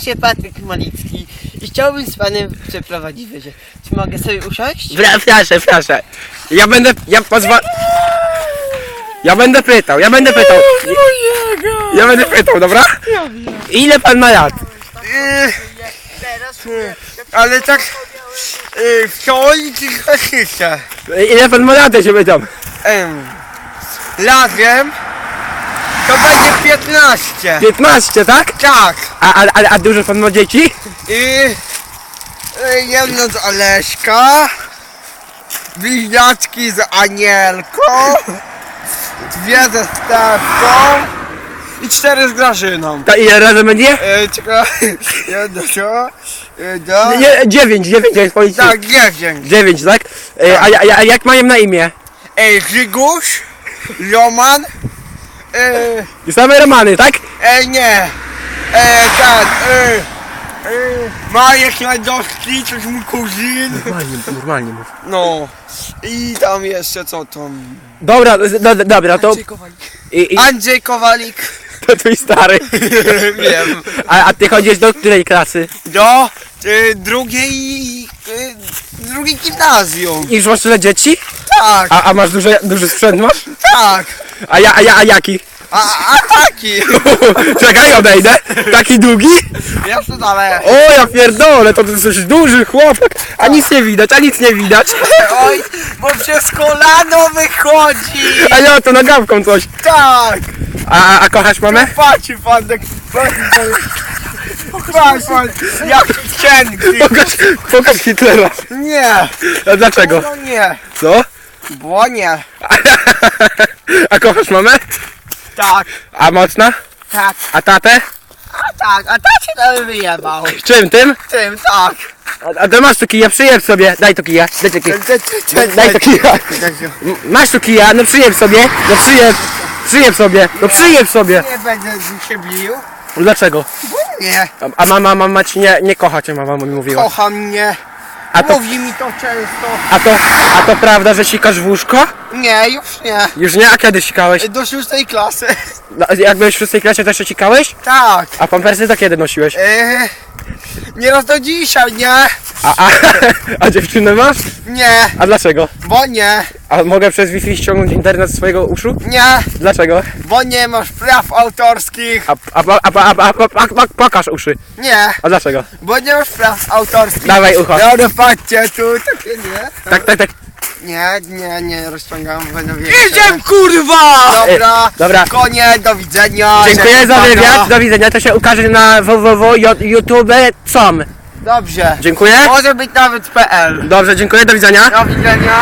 się Patryk Malicki i chciałbym z panem przeprowadzić wyżej. Czy mogę sobie usiąść? Pra- Proszę, proszę. Ja będę, ja pozwolę... Ja będę pytał, ja będę pytał. Ja będę pytał, dobra? Ile pan ma lat? Yy, ale tak yy, w teorii czy klasyce? Ile pan ma lat, ja się pytam? Em, Razem to będzie 15. 15, tak? Tak. A, a, a, a dużo pan ma dzieci? I y, jedno z Aleśka, bliźniaczki z Anielką, dwie ze Stefką i cztery z Grażyną. To ile razem będzie? E, czekaj, jedno jedno, Nie, dziewięć, dziewięć jest policji. tak, dziewięć. Dziewięć, tak? E, a, a, a jak mają na imię? Ej, Grzyguś, Roman, e, I Same Romany, tak? e, nie, e, ten, e, e, Marek Radowski, to jest mój kuzyn. Normalnie, normalnie mów. No i tam jeszcze co tam? Dobra, z- do, do, dobra, to... Kowalik. I, i, Andrzej Kowalik. to twój stary. Wiem. A, a ty chodzisz do której klasy? Do y, drugiej y, drugiej gimnazjum. I już masz tyle dzieci? Tak, A, a masz duży, duży sprzęt masz? tak. A ja, a ja, a jaki? A, a taki. Czekaj, odejdę. Taki długi? Jeszcze dalej. O, ja pierdolę, to ty jesteś duży chłopak. A nic nie widać, a nic nie widać. Oj, bo przez kolano wychodzi. A ja to nagawką coś. Tak. A, a, a kochasz mamę? Patrz pan, tak. Patrz pan, jak cienki. Pokaż, pokaż Hitlera. Nie, A dlaczego? no nie. Co? Bo nie. A kochasz mamę? Tak, A mocna? tak, A tatę? a tak, a tak się tam wyjebał. Czym tym? Tym, tak. A, a to masz tu kija, przyjeb sobie. Daj to kija, daj to kija. Daj to kija. M- Masz tu kija, no przyjeb sobie. No przyjeb. Przyjeb sobie. No przyjeb sobie. Nie będę się bił. Dlaczego? Nie, A, a mama, mama ci nie, nie kocha cię, mama mi mówiła. kocha mnie. A to, Mówi mi to często. a to, a to prawda, że sikasz w łóżko? Nie, już nie. Już nie? A kiedy sikałeś? Do szóstej klasy. No, jak byłeś w szóstej klasie, to jeszcze sikałeś? Tak. A pampersy to kiedy nosiłeś? Eee, nieraz do dzisiaj, nie? A, a, a dziewczynę masz? Nie, A dlaczego? bo nie. A mogę przez Wi-Fi ściągnąć internet z swojego uszu? Nie, Dlaczego? bo nie masz praw autorskich. A, a, a, a, a, a, a, a, a pokaż uszy. Nie, A dlaczego? bo nie masz praw autorskich. Dawaj ucho. Dobra, patrzcie tu, takie nie. Tak, tak, tak. Nie, nie, nie, rozciągam, będę większe. Kurwa! Dobra, Dobra. konie, do widzenia. Dziękuję za Żegnam wywiad, pana. do widzenia. To się ukaże na www.youtube.com. Dobrze. Dziękuję. Może być nawet PL. Dobrze, dziękuję, do widzenia. Do widzenia.